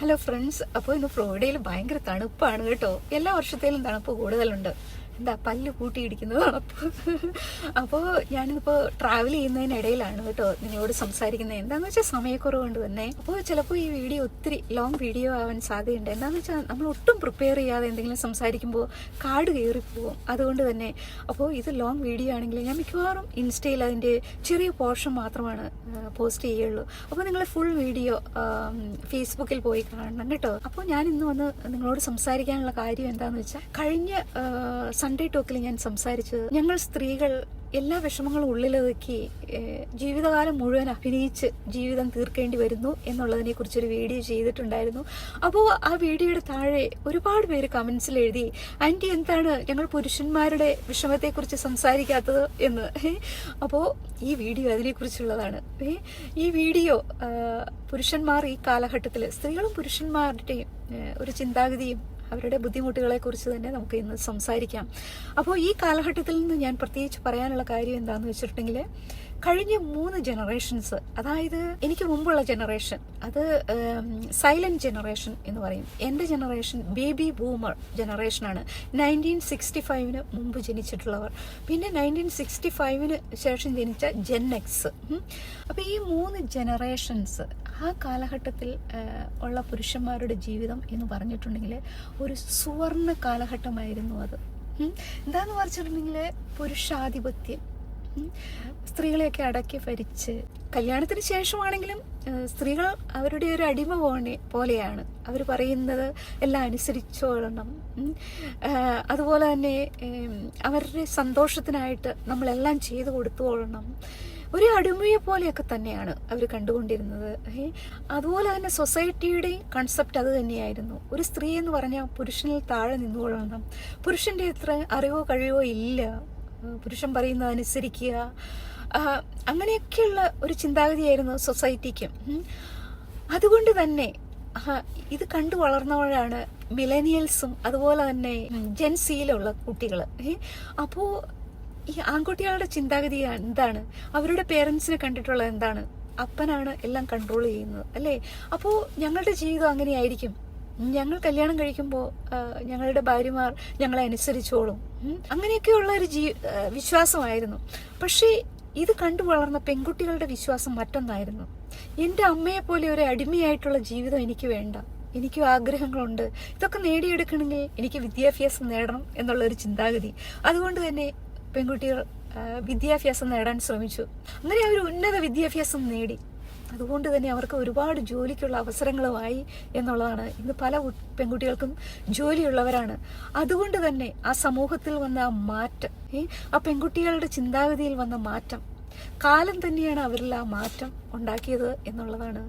Hello friends അപ്പോൾ ഇന്ന് ഫ്ലോറിഡയിൽ ഭയങ്കര തണുപ്പാണ് കേട്ടോ. എല്ലാ വർഷത്തേലും തണുപ്പ് കൂടുതലുണ്ട്. എന്താ പല്ല് കൂട്ടിയിടിക്കുന്നത് അപ്പോൾ അപ്പോൾ ഞാനിപ്പോൾ ട്രാവൽ ചെയ്യുന്നതിനിടയിലാണ് കേട്ടോ നിങ്ങളോട് സംസാരിക്കുന്നത്. എന്താണെന്ന് വെച്ചാൽ സമയക്കുറവ് കൊണ്ട് തന്നെ. അപ്പോൾ ചിലപ്പോൾ ഈ വീഡിയോ ഒത്തിരി ലോങ് വീഡിയോ ആവാൻ സാധ്യതയുണ്ട്. എന്താണെന്ന് വെച്ചാൽ നമ്മൾ ഒട്ടും പ്രിപ്പയർ ചെയ്യാതെ എന്തെങ്കിലും സംസാരിക്കുമ്പോൾ കാട് കയറിപ്പോവും അതുകൊണ്ട് തന്നെ അപ്പോൾ ഇത് ലോങ് വീഡിയോ ആണെങ്കിൽ ഞാൻ മിക്കവാറും ഇൻസ്റ്റയിൽ അതിന്റെ ചെറിയ പോർഷൻ മാത്രമാണ് പോസ്റ്റ് ചെയ്യുള്ളൂ. അപ്പോൾ നിങ്ങൾ ഫുൾ വീഡിയോ ഫേസ്ബുക്കിൽ പോയി കാണണം കേട്ടോ. അപ്പോൾ ഞാൻ ഇന്ന് വന്ന് നിങ്ങളോട് സംസാരിക്കാനുള്ള കാര്യം എന്താണെന്ന് വെച്ചാൽ കഴിഞ്ഞ സൺഡേ ടോക്കിൽ ഞാൻ സംസാരിച്ചത് ഞങ്ങൾ സ്ത്രീകൾ എല്ലാ വിഷമങ്ങളും ഉള്ളിലൊതുക്കി ജീവിതകാലം മുഴുവൻ അഭിനയിച്ച് ജീവിതം തീർക്കേണ്ടി വരുന്നു എന്നുള്ളതിനെ കുറിച്ചൊരു വീഡിയോ ചെയ്തിട്ടുണ്ടായിരുന്നു. അപ്പോൾ ആ വീഡിയോയുടെ താഴെ ഒരുപാട് പേര് കമന്റ്സിൽ എഴുതി ആന്റി എന്താണ് ഞങ്ങൾ പുരുഷന്മാരുടെ വിഷമത്തെക്കുറിച്ച് സംസാരിക്കാത്തത്? എന്ന്. അപ്പോൾ ഈ വീഡിയോ അതിനെക്കുറിച്ചുള്ളതാണ്. കുറിച്ചുള്ളതാണ് ഈ വീഡിയോ പുരുഷന്മാർ ഈ കാലഘട്ടത്തിൽ സ്ത്രീകളും പുരുഷന്മാരുടെയും ഒരു ചിന്താഗതിയും അവരുടെ ബുദ്ധിമുട്ടുകളെ കുറിച്ച് തന്നെ നമുക്ക് ഇന്ന് സംസാരിക്കാം. അപ്പോൾ ഈ കാലഘട്ടത്തിൽ നിന്ന് ഞാൻ പ്രത്യേകിച്ച് പറയാനുള്ള കാര്യം എന്താണെന്ന് വെച്ചിട്ടുണ്ടെങ്കിൽ കഴിഞ്ഞ മൂന്ന് ജനറേഷൻസ് അതായത് എനിക്ക് മുമ്പുള്ള ജനറേഷൻ അത് സൈലന്റ് ജനറേഷൻ എന്ന് പറയും. എന്റെ ജനറേഷൻ ബേബി ബൂമർ ജനറേഷനാണ് നയന്റീൻ സിക്സ്റ്റി ഫൈവിന് മുമ്പ് ജനിച്ചിട്ടുള്ളവർ. പിന്നെ നയന്റീൻ സിക്സ്റ്റി ഫൈവിന് ശേഷം ജനിച്ച ജെന്നെക്സ് അപ്പോൾ ഈ മൂന്ന് ജനറേഷൻസ് ആ കാലഘട്ടത്തിൽ ഉള്ള പുരുഷന്മാരുടെ ജീവിതം എന്ന് പറഞ്ഞിട്ടുണ്ടെങ്കിൽ ഒരു സുവർണ കാലഘട്ടമായിരുന്നു അത്. എന്താന്ന് പറഞ്ഞിട്ടുണ്ടെങ്കിൽ പുരുഷാധിപത്യം. സ്ത്രീകളെയൊക്കെ അടക്കി ഭരിച്ച് കല്യാണത്തിന് ശേഷമാണെങ്കിലും സ്ത്രീകൾ അവരുടെ ഒരു അടിമ പോണെ പോലെയാണ്. അവർ പറയുന്നത് എല്ലാം അനുസരിച്ചോളണം. അതുപോലെ തന്നെ അവരുടെ സന്തോഷത്തിനായിട്ട് നമ്മളെല്ലാം ചെയ്തു കൊടുത്തോളണം. ഒരു അടിമയെ പോലെയൊക്കെ തന്നെയാണ് അവർ കണ്ടുകൊണ്ടിരുന്നത്. അതുപോലെ തന്നെ സൊസൈറ്റിയുടെ കൺസെപ്റ്റ് അത് തന്നെയായിരുന്നു. ഒരു സ്ത്രീ എന്ന് പറഞ്ഞാൽ പുരുഷനിൽ താഴെ നിന്നുകൊള്ളണം. പുരുഷന്റെ അത്ര അറിവോ കഴിവോ ഇല്ല. പുരുഷൻ പറയുന്നത് അനുസരിക്കുക. അങ്ങനെയൊക്കെയുള്ള ഒരു ചിന്താഗതിയായിരുന്നു സൊസൈറ്റിക്കും. അതുകൊണ്ട് തന്നെ ഇത് കണ്ടു വളർന്നവരാണ് മിലേനിയൽസും അതുപോലെ തന്നെ ജെൻസിയിലുള്ള കുട്ടികൾ അപ്പോൾ ഈ ആൺകുട്ടികളുടെ ചിന്താഗതി എന്താണ്? അവരുടെ പേരൻസിനെ കണ്ടിട്ടുള്ളത് എന്താണ്? അപ്പനാണ് എല്ലാം കൺട്രോൾ ചെയ്യുന്നത് അല്ലേ? അപ്പോൾ ഞങ്ങളുടെ ജീവിതം അങ്ങനെയായിരിക്കും. ഞങ്ങൾ കല്യാണം കഴിക്കുമ്പോൾ ഞങ്ങളുടെ ഭാര്യമാർ ഞങ്ങളെ അനുസരിച്ചോളും. അങ്ങനെയൊക്കെയുള്ള ഒരു ജീ വിശ്വാസമായിരുന്നു. പക്ഷേ ഇത് കണ്ടു വളർന്ന പെൺകുട്ടികളുടെ വിശ്വാസം മറ്റൊന്നായിരുന്നു. എന്റെ അമ്മയെ പോലെ ഒരു അടിമയായിട്ടുള്ള ജീവിതം എനിക്ക് വേണ്ട. എനിക്കും ആഗ്രഹങ്ങളുണ്ട്. ഇതൊക്കെ നേടിയെടുക്കണമെങ്കിൽ എനിക്ക് വിദ്യാഭ്യാസം നേടണം എന്നുള്ള ഒരു ചിന്താഗതി. അതുകൊണ്ട് തന്നെ പെൺകുട്ടികൾ വിദ്യാഭ്യാസം നേടാൻ ശ്രമിച്ചു. അങ്ങനെ അവർ ഉന്നത വിദ്യാഭ്യാസം നേടി. അതുകൊണ്ട് തന്നെ അവർക്ക് ഒരുപാട് ജോലിക്കുള്ള അവസരങ്ങളുമായി എന്നുള്ളതാണ്. ഇന്ന് പല പെൺകുട്ടികൾക്കും ജോലിയുള്ളവരാണ്. അതുകൊണ്ട് തന്നെ ആ സമൂഹത്തിൽ വന്ന ആ മാറ്റം ആ പെൺകുട്ടികളുടെ ചിന്താഗതിയിൽ വന്ന മാറ്റം കാലം തന്നെയാണ് അവരിൽ ആ മാറ്റം ഉണ്ടാക്കിയത് എന്നുള്ളതാണ്.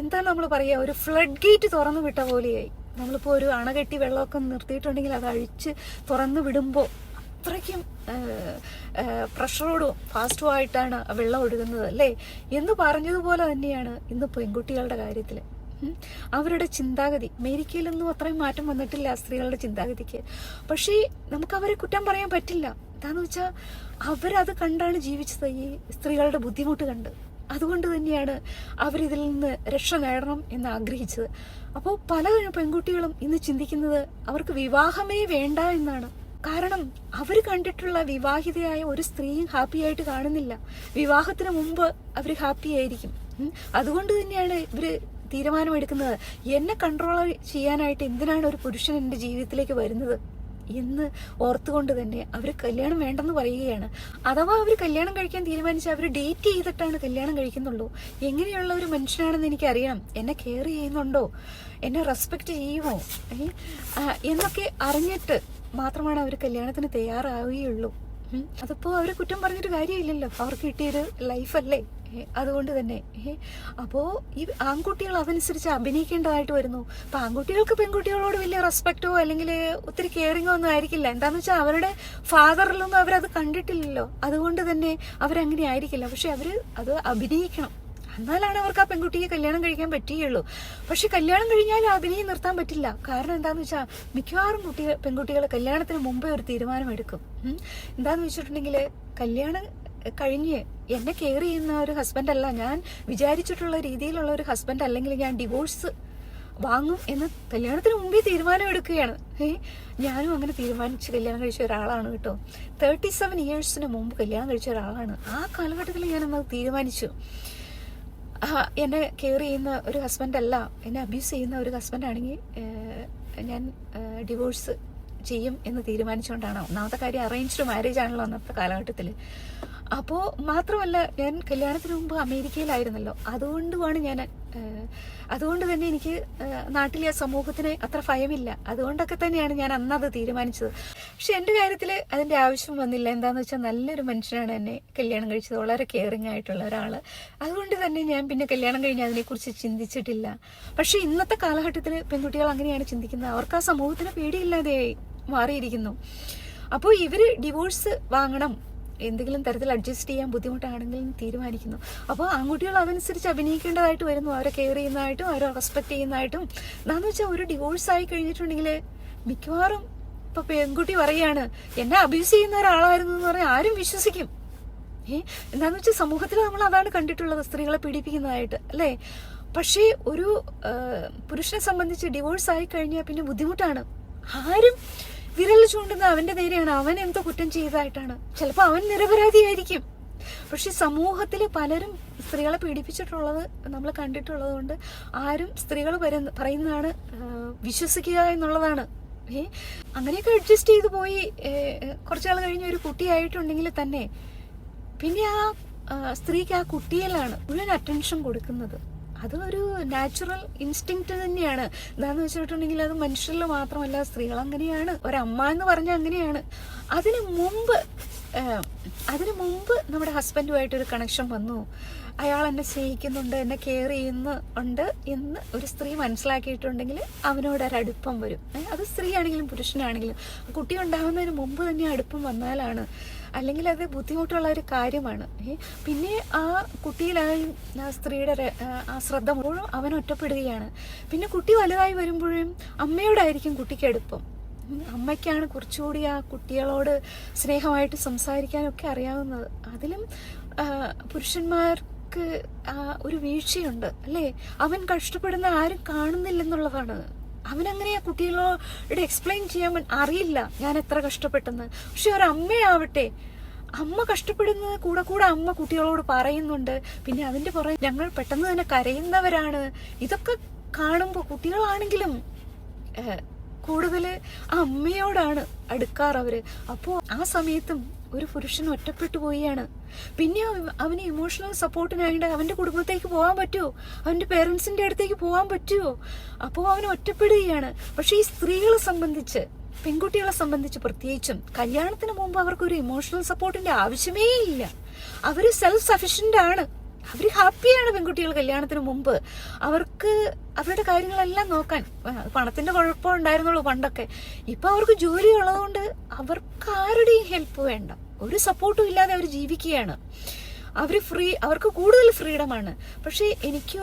എന്താ നമ്മൾ പറയുക? ഒരു ഫ്ലഡ് ഗേറ്റ് തുറന്നു വിട്ട പോലെയായി. നമ്മളിപ്പോൾ ഒരു അണ കെട്ടി വെള്ളമൊക്കെ നിർത്തിയിട്ടുണ്ടെങ്കിൽ അത് അഴിച്ച് തുറന്നു വിടുമ്പോൾ അത്രയ്ക്കും പ്രഷറോടും ഫാസ്റ്റും ആയിട്ടാണ് വെള്ളം ഒഴുകുന്നത് അല്ലേ? എന്ന് പറഞ്ഞതുപോലെ തന്നെയാണ് ഇന്ന് പെൺകുട്ടികളുടെ കാര്യത്തിൽ അവരുടെ ചിന്താഗതി. അമേരിക്കയിലൊന്നും അത്രയും മാറ്റം വന്നിട്ടില്ല സ്ത്രീകളുടെ ചിന്താഗതിക്ക്. പക്ഷേ നമുക്ക് അവരെ കുറ്റം പറയാൻ പറ്റില്ല. എന്താന്ന് വെച്ചാൽ അവരത് കണ്ടാണ് ജീവിച്ചത് ഈ സ്ത്രീകളുടെ ബുദ്ധിമുട്ട് കണ്ട്. അതുകൊണ്ട് തന്നെയാണ് അവരിതിൽ നിന്ന് രക്ഷ നേടണം എന്ന് ആഗ്രഹിച്ചത്. അപ്പോൾ പല പെൺകുട്ടികളും ഇന്ന് ചിന്തിക്കുന്നത് അവർക്ക് വിവാഹമേ വേണ്ട എന്നാണ്. കാരണം അവർ കണ്ടിട്ടുള്ള വിവാഹിതയായ ഒരു സ്ത്രീയും ഹാപ്പി ആയിട്ട് കാണുന്നില്ല. വിവാഹത്തിന് മുമ്പ് അവർ ഹാപ്പി ആയിരിക്കും. അതുകൊണ്ട് തന്നെയാണ് ഇവർ തീരുമാനമെടുക്കുന്നത്. എന്നെ കൺട്രോൾ ചെയ്യാനായിട്ട് എന്തിനാണ് ഒരു പുരുഷൻ എന്റെ ജീവിതത്തിലേക്ക് വരുന്നത് എന്ന് ഓർത്തുകൊണ്ട് തന്നെ അവർ കല്യാണം വേണ്ടെന്ന് പറയുകയാണ്. അഥവാ അവർ കല്യാണം കഴിക്കാൻ തീരുമാനിച്ച് അവർ ഡേറ്റ് ചെയ്തിട്ടാണ് കല്യാണം കഴിക്കുന്നുള്ളൂ. എങ്ങനെയുള്ള ഒരു മനുഷ്യനാണെന്ന് എനിക്കറിയാം എന്നെ കെയർ ചെയ്യുന്നുണ്ടോ? എന്നെ റെസ്പെക്ട് ചെയ്യുമോ? എന്നൊക്കെ അറിഞ്ഞിട്ട് മാത്രമാണ് അവർ കല്യാണത്തിന് തയ്യാറാവുകയുള്ളൂ. അതിപ്പോ അവരെ കുറ്റം പറഞ്ഞിട്ട് കാര്യമില്ലല്ലോ. അവർക്ക് കിട്ടിയൊരു ലൈഫല്ലേ. അതുകൊണ്ട് തന്നെ. അപ്പോ ഈ ആൺകുട്ടികൾ അതനുസരിച്ച് അഭിനയിക്കേണ്ടതായിട്ട് വരുന്നു. അപ്പൊ ആൺകുട്ടികൾക്ക് പെൺകുട്ടികളോട് വലിയ റെസ്പെക്റ്റോ അല്ലെങ്കിൽ ഒത്തിരി കെയറിങ്ങോ ഒന്നും ആയിരിക്കില്ല. എന്താന്ന് വെച്ചാൽ അവരുടെ ഫാദറിലൊന്നും അവരത് കണ്ടിട്ടില്ലല്ലോ. അതുകൊണ്ട് തന്നെ അവരങ്ങനെ ആയിരിക്കില്ല. പക്ഷെ അവർ അത് അഭിനയിക്കണം. എന്നാലാണ് അവർക്ക് ആ പെൺകുട്ടിയെ കല്യാണം കഴിക്കാൻ പറ്റുകയുള്ളൂ പക്ഷെ കല്യാണം കഴിഞ്ഞാൽ അതിനെയും നിർത്താൻ പറ്റില്ല. കാരണം എന്താന്ന് വെച്ചാൽ മിക്കവാറും കുട്ടികൾ പെൺകുട്ടികൾ കല്യാണത്തിന് മുമ്പേ ഒരു തീരുമാനം എടുക്കും എന്താന്ന് വെച്ചിട്ടുണ്ടെങ്കിൽ കല്യാണം കഴിഞ്ഞ് എന്നെ കെയർ ചെയ്യുന്ന ഒരു ഹസ്ബൻഡ് അല്ല ഞാൻ വിചാരിച്ചിട്ടുള്ള രീതിയിലുള്ള ഒരു ഹസ്ബൻഡ് അല്ലെങ്കിൽ ഞാൻ ഡിവോഴ്സ് വാങ്ങും എന്ന് കല്യാണത്തിന് മുമ്പേ തീരുമാനം എടുക്കുകയാണ് ഞാനും അങ്ങനെ തീരുമാനിച്ച് കല്യാണം കഴിച്ച ഒരാളാണ് കേട്ടോ. തേർട്ടി സെവൻ ഇയേഴ്സിന് മുമ്പ് കല്യാണം കഴിച്ച ഒരാളാണ്. ആ കാലഘട്ടത്തിൽ ഞാനത് തീരുമാനിച്ചു. എന്നെ കെയർ ചെയ്യുന്ന ഒരു ഹസ്ബൻഡ് അല്ല. എന്നെ അബ്യൂസ് ചെയ്യുന്ന ഒരു ഹസ്ബൻഡ് ആണെങ്കിൽ ഞാൻ ഡിവോഴ്സ് ചെയ്യും എന്ന് തീരുമാനിച്ചുകൊണ്ടാണ് ഒന്നാമത്തെ കാര്യം അറേഞ്ച്ഡ് മാരേജ് ആണല്ലോ അന്നത്തെ കാലഘട്ടത്തിൽ അപ്പോൾ മാത്രമല്ല ഞാൻ കല്യാണത്തിന് മുമ്പ് അമേരിക്കയിലായിരുന്നല്ലോ. അതുകൊണ്ടുമാണ് ഞാൻ അതുകൊണ്ട് തന്നെ എനിക്ക് നാട്ടിലെ സമൂഹത്തിന് അത്ര ഭയമില്ല. അതുകൊണ്ടൊക്കെ തന്നെയാണ് ഞാൻ അന്നത് തീരുമാനിച്ചത്. പക്ഷെ എന്റെ കാര്യത്തിൽ അതിന്റെ ആവശ്യം വന്നില്ല. എന്താന്ന് വെച്ചാൽ നല്ലൊരു മനുഷ്യനാണ് എന്നെ കല്യാണം കഴിച്ചത്. വളരെ കെയറിങ് ആയിട്ടുള്ള ഒരാൾ അതുകൊണ്ട് തന്നെ ഞാൻ പിന്നെ കല്യാണം കഴിഞ്ഞ് അതിനെക്കുറിച്ച് ചിന്തിച്ചിട്ടില്ല. പക്ഷെ ഇന്നത്തെ കാലഘട്ടത്തിൽ പെൺകുട്ടികൾ അങ്ങനെയാണ് ചിന്തിക്കുന്നത്. അവർക്ക് ആ സമൂഹത്തിന് പേടിയില്ലാതെയായി മാറിയിരിക്കുന്നു. അപ്പോൾ ഇവർ ഡിവോഴ്സ് വാങ്ങണം. എന്തെങ്കിലും തരത്തിൽ അഡ്ജസ്റ്റ് ചെയ്യാൻ ബുദ്ധിമുട്ടാണെങ്കിൽ തീരുമാനിക്കുന്നു. അപ്പോൾ ആൺകുട്ടികൾ അതനുസരിച്ച് അഭിനയിക്കേണ്ടതായിട്ട് വരുന്നു. അവരെ കെയർ ചെയ്യുന്നതായിട്ടും അവരെ റെസ്പെക്ട് ചെയ്യുന്നതായിട്ടും. എന്താണെന്ന് വെച്ചാൽ ഒരു ഡിവോഴ്സ് ആയി കഴിഞ്ഞിട്ടുണ്ടെങ്കിൽ മിക്കവാറും ഇപ്പൊ പെൺകുട്ടി പറയാണ് എന്നെ അബ്യൂസ് ചെയ്യുന്ന ഒരാളായിരുന്നു എന്ന് പറഞ്ഞാൽ ആരും വിശ്വസിക്കും. ഏ? എന്താന്ന് വെച്ചാൽ സമൂഹത്തിൽ നമ്മൾ അതാണ് കണ്ടിട്ടുള്ളത് സ്ത്രീകളെ പീഡിപ്പിക്കുന്നതായിട്ട് അല്ലേ? പക്ഷേ ഒരു പുരുഷനെ സംബന്ധിച്ച് ഡിവോഴ്സ് ആയി കഴിഞ്ഞാൽ പിന്നെ ബുദ്ധിമുട്ടാണ്. ആരും വിരൽ ചൂണ്ടുന്ന അവന്റെ നേരെയാണ് അവൻ എന്തോ കുറ്റം ചെയ്തതായിട്ടാണ്. ചിലപ്പോൾ അവൻ നിരപരാധിയായിരിക്കും. പക്ഷെ സമൂഹത്തിൽ പലരും സ്ത്രീകളെ പീഡിപ്പിച്ചിട്ടുള്ളത് നമ്മൾ കണ്ടിട്ടുള്ളത് കൊണ്ട് ആരും സ്ത്രീകൾ പറയുന്നതാണ് വിശ്വസിക്കുക എന്നുള്ളതാണ്. ഏ? അങ്ങനെയൊക്കെ അഡ്ജസ്റ്റ് ചെയ്തു പോയി കുറച്ചാൾ കഴിഞ്ഞ ഒരു കുട്ടിയായിട്ടുണ്ടെങ്കിൽ തന്നെ. പിന്നെ ആ, സ്ത്രീക്ക് ആ കുട്ടിയിലാണ് മുഴുവൻ അറ്റൻഷൻ കൊടുക്കുന്നത്. അത് ഒരു നാച്ചുറൽ ഇൻസ്റ്റിങ്ക്റ്റ് തന്നെയാണ്. എന്താന്ന് വെച്ചിട്ടുണ്ടെങ്കിൽ അത് മനുഷ്യരിൽ മാത്രമല്ല സ്ത്രീകൾ അങ്ങനെയാണ് ഒരമ്മ എന്ന് പറഞ്ഞാൽ അങ്ങനെയാണ്. അതിനു മുമ്പ് അതിനു അതിന് മുമ്പ് നമ്മുടെ ഹസ്ബൻഡുമായിട്ടൊരു കണക്ഷൻ വന്നു. അയാൾ എന്നെ സ്നേഹിക്കുന്നുണ്ട് എന്നെ കെയർ ചെയ്യുന്നു ഉണ്ട് എന്ന് ഒരു സ്ത്രീ മനസ്സിലാക്കിയിട്ടുണ്ടെങ്കിൽ അവനോട് ഒരു അടുപ്പം വരും. അത് സ്ത്രീ ആണെങ്കിലും പുരുഷനാണെങ്കിലും. കുട്ടി ഉണ്ടാകുന്നതിന് മുമ്പ് തന്നെ അടുപ്പം വന്നാലാണ്. അല്ലെങ്കിൽ അത് ബുദ്ധിമുട്ടുള്ള ഒരു കാര്യമാണ്. പിന്നെ ആ കുട്ടിയിലായി സ്ത്രീയുടെ ആ, ശ്രദ്ധ മുഴുവൻ അവൻ ഒറ്റപ്പെടുകയാണ്. പിന്നെ കുട്ടി വലുതായി വരുമ്പോഴും അമ്മയോടായിരിക്കും കുട്ടിക്ക് എടുപ്പം അമ്മയ്ക്കാണ് കുറച്ചുകൂടി ആ കുട്ടികളോട് സ്നേഹമായിട്ട് സംസാരിക്കാനൊക്കെ അറിയാവുന്നത്. അതിലും പുരുഷന്മാർക്ക് ഒരു വീഴ്ചയുണ്ട് അല്ലേ? അവൻ കഷ്ടപ്പെടുന്ന ആരും കാണുന്നില്ലെന്നുള്ളതാണ്. അവനങ്ങനെ ആ കുട്ടികളോട് എക്സ്പ്ലെയിൻ ചെയ്യാൻ അറിയില്ല ഞാൻ എത്ര കഷ്ടപ്പെട്ടെന്ന്. പക്ഷെ ഒരു അമ്മയാവട്ടെ അമ്മ കഷ്ടപ്പെടുന്നത് കൂടെ കൂടെ അമ്മ കുട്ടികളോട് പറയുന്നുണ്ട്. പിന്നെ അതിന്റെ പുറകെ ഞങ്ങൾ പെട്ടെന്ന് തന്നെ കരയുന്നവരാണ്. ഇതൊക്കെ കാണുമ്പോൾ കുട്ടികളാണെങ്കിലും കൂടുതൽ ആ അമ്മയോടാണ് അടുക്കാറ് അവർ. അപ്പോൾ ആ സമയത്തും ഒരു പുരുഷൻ ഒറ്റപ്പെട്ടു പോവുകയാണ്. പിന്നെ അവ- അവന് ഇമോഷണൽ സപ്പോർട്ടിനായിട്ട് അവന്റെ കുടുംബത്തേക്ക് പോകാൻ പറ്റുമോ അവന്റെ പേരൻസിന്റെ അടുത്തേക്ക് പോകാൻ പറ്റുമോ അപ്പോൾ അവൻ ഒറ്റപ്പെടുകയാണ്. പക്ഷെ ഈ സ്ത്രീകളെ സംബന്ധിച്ച് പെൺകുട്ടികളെ സംബന്ധിച്ച് പ്രത്യേകിച്ചും കല്യാണത്തിന് മുമ്പ് അവർക്ക് ഒരു ഇമോഷണൽ സപ്പോർട്ടിന്റെ ആവശ്യമേ ഇല്ല. അവർ സെൽഫ് സഫിഷ്യന്റ് ആണ്. അവർ ഹാപ്പിയാണ് പെൺകുട്ടികൾ കല്യാണത്തിന് മുമ്പ്. അവർക്ക് അവരുടെ കാര്യങ്ങളെല്ലാം നോക്കാൻ പണത്തിന്റെ കുഴപ്പം ഉണ്ടായിരുന്നുള്ളൂ പണ്ടൊക്കെ. ഇപ്പൊ അവർക്ക് ജോലി ഉള്ളതുകൊണ്ട് അവർക്ക് ആരുടെയും ഹെൽപ്പ് വേണ്ട. ഒരു സപ്പോർട്ടും ഇല്ലാതെ അവർ ജീവിക്കുകയാണ്. അവർ ഫ്രീ അവർക്ക് കൂടുതൽ ഫ്രീഡമാണ്. പക്ഷേ എനിക്ക്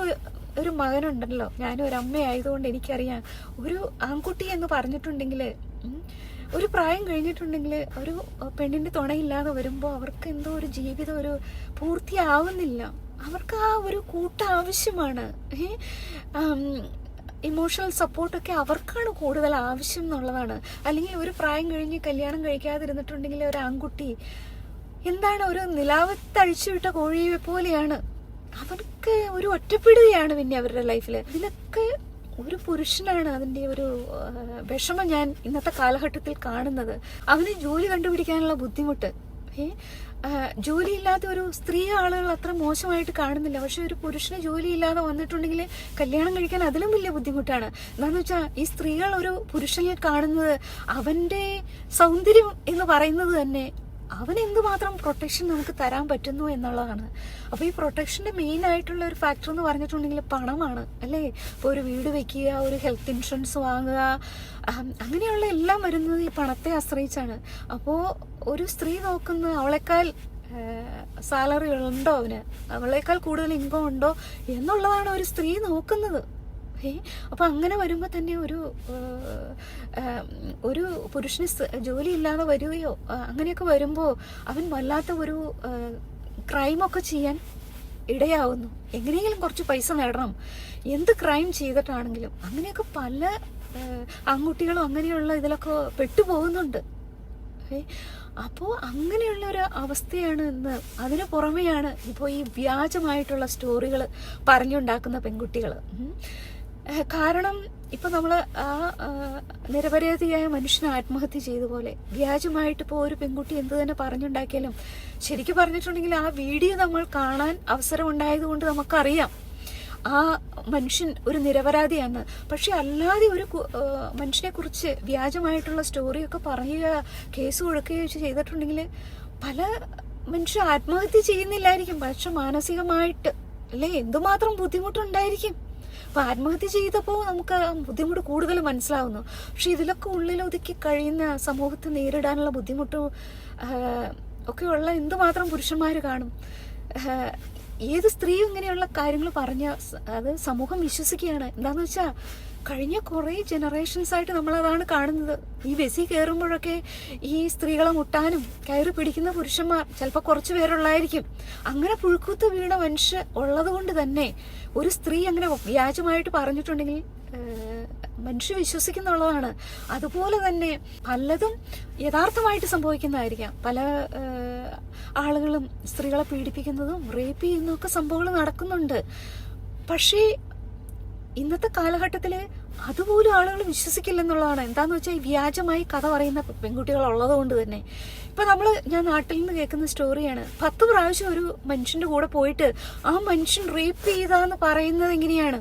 ഒരു മകനുണ്ടല്ലോ. ഞാനും ഒരു അമ്മയായതുകൊണ്ട് എനിക്കറിയാം. ഒരു ആൺകുട്ടി എന്ന് പറഞ്ഞിട്ടുണ്ടെങ്കിൽ ഒരു പ്രായം കഴിഞ്ഞിട്ടുണ്ടെങ്കിൽ ഒരു പെണ്ണിന്റെ തുണയില്ലാതെ വരുമ്പോൾ അവർക്ക് എന്തോ ഒരു ജീവിതം ഒരു പൂർത്തിയാവുന്നില്ല. അവർക്ക് ആ ഒരു കൂട്ട ആവശ്യമാണ് ഇമോഷണൽ സപ്പോർട്ടൊക്കെ അവർക്കാണ് കൂടുതൽ ആവശ്യം എന്നുള്ളതാണ്. അല്ലെങ്കിൽ ഒരു പ്രായം കഴിഞ്ഞ് കല്യാണം കഴിക്കാതിരുന്നിട്ടുണ്ടെങ്കിൽ ഒരു ആൺകുട്ടി എന്താണ് ഒരു നിലാവത്തഴിച്ചുവിട്ട കോഴിയെ പോലെയാണ്. അവർക്ക് ഒരു ഒറ്റപ്പെടുകയാണ് പിന്നെ അവരുടെ ലൈഫിൽ ഇതിലൊക്കെ ഒരു പുരുഷനാണ് അതിന്റെ ഒരു വിഷമം ഞാൻ ഇന്നത്തെ കാലഘട്ടത്തിൽ കാണുന്നത്. അവന് ജോലി കണ്ടുപിടിക്കാനുള്ള ബുദ്ധിമുട്ട്. ജോലിയില്ലാത്ത ഒരു സ്ത്രീ ആളുകൾ അത്ര മോശമായിട്ട് കാണുന്നില്ല. പക്ഷെ ഒരു പുരുഷന് ജോലിയില്ലാതെ വന്നിട്ടുണ്ടെങ്കിൽ കല്യാണം കഴിക്കാൻ അതിലും വലിയ ബുദ്ധിമുട്ടാണ്. എന്താന്ന് വെച്ചാൽ ഈ സ്ത്രീകൾ ഒരു പുരുഷനിൽ കാണുന്നത് അവന്റെ സൗന്ദര്യം എന്ന് പറയുന്നത് തന്നെ അവൻ എന്തുമാത്രം പ്രൊട്ടക്ഷൻ നമുക്ക് തരാൻ പറ്റുന്നു എന്നുള്ളതാണ്. അപ്പോൾ ഈ പ്രൊട്ടക്ഷന്റെ മെയിൻ ആയിട്ടുള്ള ഒരു ഫാക്ടർ എന്ന് പറഞ്ഞിട്ടുണ്ടെങ്കിൽ പണമാണ് അല്ലേ? ഇപ്പോൾ ഒരു വീട് വെക്കുക ഒരു ഹെൽത്ത് ഇൻഷുറൻസ് വാങ്ങുക അങ്ങനെയുള്ള എല്ലാം വരുന്നത് ഈ പണത്തെ ആശ്രയിച്ചാണ്. അപ്പോൾ ഒരു സ്ത്രീ നോക്കുന്ന അവളെക്കാൾ സാലറി ഉണ്ടോ അവന്? അവളേക്കാൾ കൂടുതൽ ഇൻകം ഉണ്ടോ എന്നുള്ളതാണ് ഒരു സ്ത്രീ നോക്കുന്നത്. ഏ അപ്പൊ അങ്ങനെ വരുമ്പോൾ തന്നെ ഒരു ഒരു പുരുഷന് ജോലി ഇല്ലാതെ വരികയോ അങ്ങനെയൊക്കെ വരുമ്പോൾ അവൻ വല്ലാത്ത ഒരു ക്രൈമൊക്കെ ചെയ്യാൻ ഇടയാവുന്നു. എങ്ങനെയെങ്കിലും കുറച്ച് പൈസ നേടണം. എന്ത് ക്രൈം ചെയ്തിട്ടാണെങ്കിലും. അങ്ങനെയൊക്കെ പല ആൺകുട്ടികളും അങ്ങനെയുള്ള ഇതിലൊക്കെ പെട്ടുപോകുന്നുണ്ട്. ഏ, അപ്പോ അങ്ങനെയുള്ള ഒരു അവസ്ഥയാണ് ഇന്ന്. അതിന് പുറമെയാണ് ഇപ്പോൾ ഈ വ്യാജമായിട്ടുള്ള സ്റ്റോറികൾ പറഞ്ഞുണ്ടാക്കുന്ന പെൺകുട്ടികൾ കാരണം ഇപ്പൊ നമ്മൾ ആ നിരപരാധിയായ മനുഷ്യനെ ആത്മഹത്യ ചെയ്ത പോലെ വ്യാജമായിട്ട് ഇപ്പോൾ ഒരു പെൺകുട്ടി എന്ത് തന്നെ പറഞ്ഞുണ്ടാക്കിയാലും ശരിക്കും പറഞ്ഞിട്ടുണ്ടെങ്കിൽ ആ വീഡിയോ നമ്മൾ കാണാൻ അവസരം ഉണ്ടായതുകൊണ്ട് നമുക്കറിയാം. ആ മനുഷ്യൻ ഒരു നിരപരാധിയാണ്. പക്ഷെ അല്ലാതെ ഒരു മനുഷ്യനെ കുറിച്ച് വ്യാജമായിട്ടുള്ള സ്റ്റോറിയൊക്കെ പറയുക കേസ് കൊടുക്കുകയോ ചെയ്തിട്ടുണ്ടെങ്കിൽ പല മനുഷ്യർ ആത്മഹത്യ ചെയ്യുന്നില്ലായിരിക്കും. പക്ഷെ മാനസികമായിട്ട് അല്ലെ? എന്തുമാത്രം ബുദ്ധിമുട്ടുണ്ടായിരിക്കും? അപ്പൊ ആത്മഹത്യ ചെയ്തപ്പോൾ നമുക്ക് ആ ബുദ്ധിമുട്ട് കൂടുതൽ മനസ്സിലാവുന്നു. പക്ഷെ ഇതിലൊക്കെ ഉള്ളിൽ ഒതുക്കി കഴിയുന്ന സമൂഹത്തെ നേരിടാനുള്ള ബുദ്ധിമുട്ട് ഒക്കെയുള്ള എന്തുമാത്രം പുരുഷന്മാർ കാണും. ഏത് സ്ത്രീയും ഇങ്ങനെയുള്ള കാര്യങ്ങൾ പറഞ്ഞ അത് സമൂഹം വിശ്വസിക്കുകയാണ്. എന്താന്ന് വെച്ചാ കഴിഞ്ഞ കുറേ ജനറേഷൻസ് ആയിട്ട് നമ്മൾ അതാണ് കാണുന്നത്. ഈ ബസ്സിൽ കയറുമ്പോഴൊക്കെ ഈ സ്ത്രീകളെ മുട്ടാനും കയറി പിടിക്കുന്ന പുരുഷന്മാർ ചിലപ്പോൾ കുറച്ചു പേരുള്ളായിരിക്കും. അങ്ങനെ പുഴുക്കുത്ത് വീണ മനുഷ്യ ഉള്ളത് കൊണ്ട് തന്നെ ഒരു സ്ത്രീ അങ്ങനെ വ്യാജമായിട്ട് പറഞ്ഞിട്ടുണ്ടെങ്കിൽ മനുഷ്യ വിശ്വസിക്കുന്നുള്ളതാണ്. അതുപോലെ തന്നെ പലതും യഥാർത്ഥമായിട്ട് സംഭവിക്കുന്നതായിരിക്കാം. പല ആളുകളും സ്ത്രീകളെ പീഡിപ്പിക്കുന്നതും റേപ്പ് ചെയ്യുന്നതും ഒക്കെ സംഭവങ്ങൾ നടക്കുന്നുണ്ട്. പക്ഷേ ഇന്നത്തെ കാലഘട്ടത്തിൽ അതുപോലും ആളുകൾ വിശ്വസിക്കില്ലെന്നുള്ളതാണ്. എന്താന്ന് വെച്ചാൽ ഈ വ്യാജമായി കഥ പറയുന്ന പെൺകുട്ടികൾ ഉള്ളത് കൊണ്ട് തന്നെ. ഇപ്പൊ നമ്മൾ ഞാൻ നാട്ടിൽ നിന്ന് കേൾക്കുന്ന സ്റ്റോറിയാണ്. പത്ത് പ്രാവശ്യം ഒരു മനുഷ്യന്റെ കൂടെ പോയിട്ട് ആ മനുഷ്യൻ റേപ്പ് ചെയ്താന്ന് പറയുന്നത് എങ്ങനെയാണ്?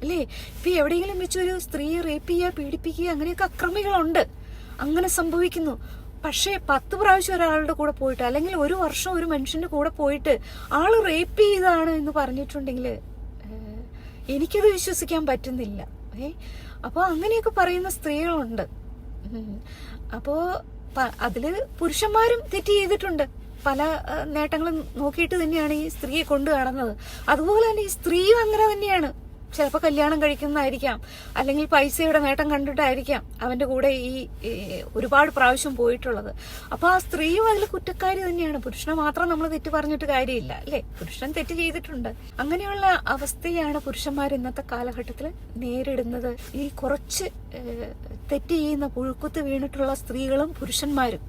അല്ലേ? ഇപ്പൊ എവിടെയെങ്കിലും വെച്ച് ഒരു സ്ത്രീയെ റേപ്പ് ചെയ്യുക പീഡിപ്പിക്കുക അങ്ങനെയൊക്കെ അക്രമികളുണ്ട്. അങ്ങനെ സംഭവിക്കുന്നു. പക്ഷേ പത്ത് പ്രാവശ്യം ഒരാളുടെ കൂടെ പോയിട്ട് അല്ലെങ്കിൽ ഒരു വർഷം ഒരു മനുഷ്യന്റെ കൂടെ പോയിട്ട് ആൾ റേപ്പ് ചെയ്താണ് എന്ന് പറഞ്ഞിട്ടുണ്ടെങ്കിൽ എനിക്കത് വിശ്വസിക്കാൻ പറ്റുന്നില്ല. ഏ? അപ്പോൾ അങ്ങനെയൊക്കെ പറയുന്ന സ്ത്രീകളുണ്ട്. അപ്പോൾ അപ്പോ അതിൽ പുരുഷന്മാരും തെറ്റ് ചെയ്തിട്ടുണ്ട്. പല നേട്ടങ്ങളും നോക്കിയിട്ട് തന്നെയാണ് ഈ സ്ത്രീയെ കൊണ്ടു നടന്നത് അതുപോലെ തന്നെ ഈ സ്ത്രീയും അങ്ങനെ തന്നെയാണ്. ചിലപ്പോൾ കല്യാണം കഴിക്കുന്നതായിരിക്കാം. അല്ലെങ്കിൽ പൈസയുടെ നേട്ടം കണ്ടിട്ടായിരിക്കാം അവന്റെ കൂടെ ഈ ഒരുപാട് പ്രാവശ്യം പോയിട്ടുള്ളത്. അപ്പോൾ ആ സ്ത്രീയും അതിൽ കുറ്റക്കാരി തന്നെയാണ്. പുരുഷനെ മാത്രം നമ്മൾ തെറ്റ് പറഞ്ഞിട്ട് കാര്യമില്ല അല്ലേ? പുരുഷൻ തെറ്റ് ചെയ്തിട്ടുണ്ട്. അങ്ങനെയുള്ള അവസ്ഥയാണ് പുരുഷന്മാർ ഇന്നത്തെ കാലഘട്ടത്തിൽ നേരിടുന്നത്. ഈ കുറച്ച് തെറ്റ് ചെയ്യുന്ന പുഴുക്കുത്ത് വീണിട്ടുള്ള സ്ത്രീകളും പുരുഷന്മാരും.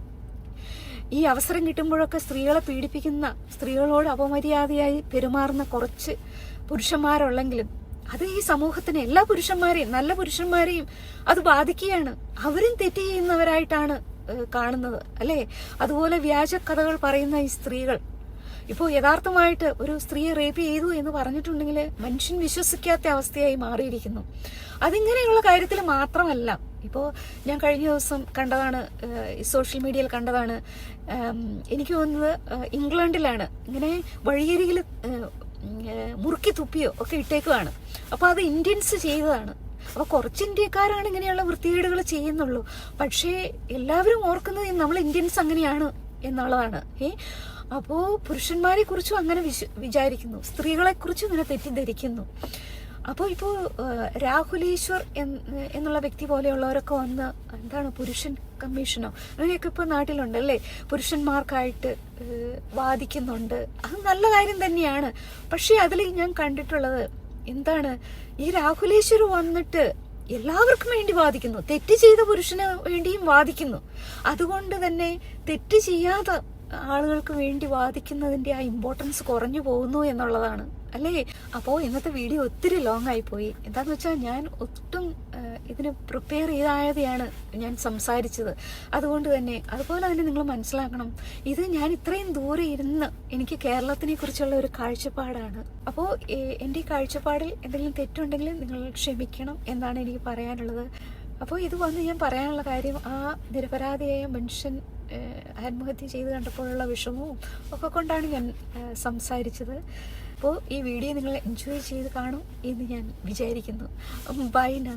ഈ അവസരം കിട്ടുമ്പോഴൊക്കെ സ്ത്രീകളെ പീഡിപ്പിക്കുന്ന സ്ത്രീകളോട് അപമര്യാദയായി പെരുമാറുന്ന കുറച്ച് പുരുഷന്മാരുള്ളെങ്കിലും അത് ഈ സമൂഹത്തിന് എല്ലാ പുരുഷന്മാരെയും നല്ല പുരുഷന്മാരെയും അത് ബാധിക്കുകയാണ്. അവരും തെറ്റ് ചെയ്യുന്നവരായിട്ടാണ് കാണുന്നത് അല്ലേ? അതുപോലെ വ്യാജ കഥകൾ പറയുന്ന ഈ സ്ത്രീകൾ. ഇപ്പോൾ യഥാർത്ഥമായിട്ട് ഒരു സ്ത്രീയെ റേപ്പ് ചെയ്തു എന്ന് പറഞ്ഞിട്ടുണ്ടെങ്കിൽ മനുഷ്യൻ വിശ്വസിക്കാത്ത അവസ്ഥയായി മാറിയിരിക്കുന്നു. അതിങ്ങനെയുള്ള കാര്യത്തിൽ മാത്രമല്ല ഇപ്പോൾ ഞാൻ കഴിഞ്ഞ ദിവസം കണ്ടതാണ് സോഷ്യൽ മീഡിയയിൽ കണ്ടതാണ് എനിക്ക് തോന്നുന്നത് ഇംഗ്ലണ്ടിലാണ്. ഇങ്ങനെ വഴിയരികിൽ മുറുക്കി തുപ്പിയോ ഒക്കെ ഇട്ടേക്കുവാണ്. അപ്പോൾ അത് ഇന്ത്യൻസ് ചെയ്തതാണ്. അപ്പോൾ കുറച്ച് ഇന്ത്യക്കാരാണ് ഇങ്ങനെയുള്ള വൃത്തികേടുകൾ ചെയ്യുന്നുള്ളൂ. പക്ഷേ എല്ലാവരും ഓർക്കുന്നത് നമ്മൾ ഇന്ത്യൻസ് അങ്ങനെയാണ് എന്നുള്ളതാണ്. ഏ? അപ്പോൾ പുരുഷന്മാരെ കുറിച്ചും അങ്ങനെ വിശ്വ വിചാരിക്കുന്നു. സ്ത്രീകളെ കുറിച്ചും ഇങ്ങനെ തെറ്റിദ്ധരിക്കുന്നു. അപ്പോൾ ഇപ്പോൾ രാഹുലീശ്വർ എന്നുള്ള വ്യക്തി പോലെയുള്ളവരൊക്കെ വന്ന് എന്താണ് പുരുഷൻ കമ്മീഷനോ? അങ്ങനെയൊക്കെ ഇപ്പോൾ നാട്ടിലുണ്ട് അല്ലേ? പുരുഷന്മാർക്കായിട്ട് വാദിക്കുന്നുണ്ട്. അത് നല്ല കാര്യം തന്നെയാണ്. പക്ഷേ അതിൽ ഞാൻ കണ്ടിട്ടുള്ളത് എന്താണ്? ഈ രാഹുലേശ്വർ വന്നിട്ട് എല്ലാവർക്കും വേണ്ടി വാദിക്കുന്നു. തെറ്റ് ചെയ്ത പുരുഷന് വേണ്ടിയും വാദിക്കുന്നു. അതുകൊണ്ട് തന്നെ തെറ്റ് ചെയ്യാത്ത ആളുകൾക്ക് വേണ്ടി വാദിക്കുന്നതിന്റെ ആ ഇമ്പോർട്ടൻസ് കുറഞ്ഞു പോകുന്നു എന്നുള്ളതാണ്. അല്ലേ? അപ്പോൾ ഇന്നത്തെ വീഡിയോ ഒത്തിരി ലോങ് ആയി പോയി. എന്താന്ന് വെച്ചാൽ ഞാൻ ഒട്ടും ഇതിന് പ്രിപ്പയർ ചെയ്തായതെയാണ് ഞാൻ സംസാരിച്ചത്. അതുകൊണ്ട് തന്നെ അതുപോലെ തന്നെ നിങ്ങൾ മനസ്സിലാക്കണം ഇത് ഞാൻ ഇത്രയും ദൂരെ ഇരുന്ന് എനിക്ക് കേരളത്തിനെ കുറിച്ചുള്ള ഒരു കാഴ്ചപ്പാടാണ്. അപ്പോൾ എന്റെ ഈ കാഴ്ചപ്പാടിൽ എന്തെങ്കിലും തെറ്റുണ്ടെങ്കിൽ നിങ്ങൾ ക്ഷമിക്കണം എന്നാണ് എനിക്ക് പറയാനുള്ളത്. അപ്പോൾ ഇത് വന്ന് ഞാൻ പറയാനുള്ള കാര്യം ആ നിരപരാധിയായ മനുഷ്യൻ ആത്മഹത്യ ചെയ്ത് കണ്ടപ്പോഴുള്ള വിഷമവും ഒക്കെ കൊണ്ടാണ് ഞാൻ സംസാരിച്ചത്. അപ്പോൾ ഈ വീഡിയോ നിങ്ങൾ എൻജോയ് ചെയ്ത് കാണും എന്ന് ഞാൻ വിചാരിക്കുന്നു. ബൈ നാ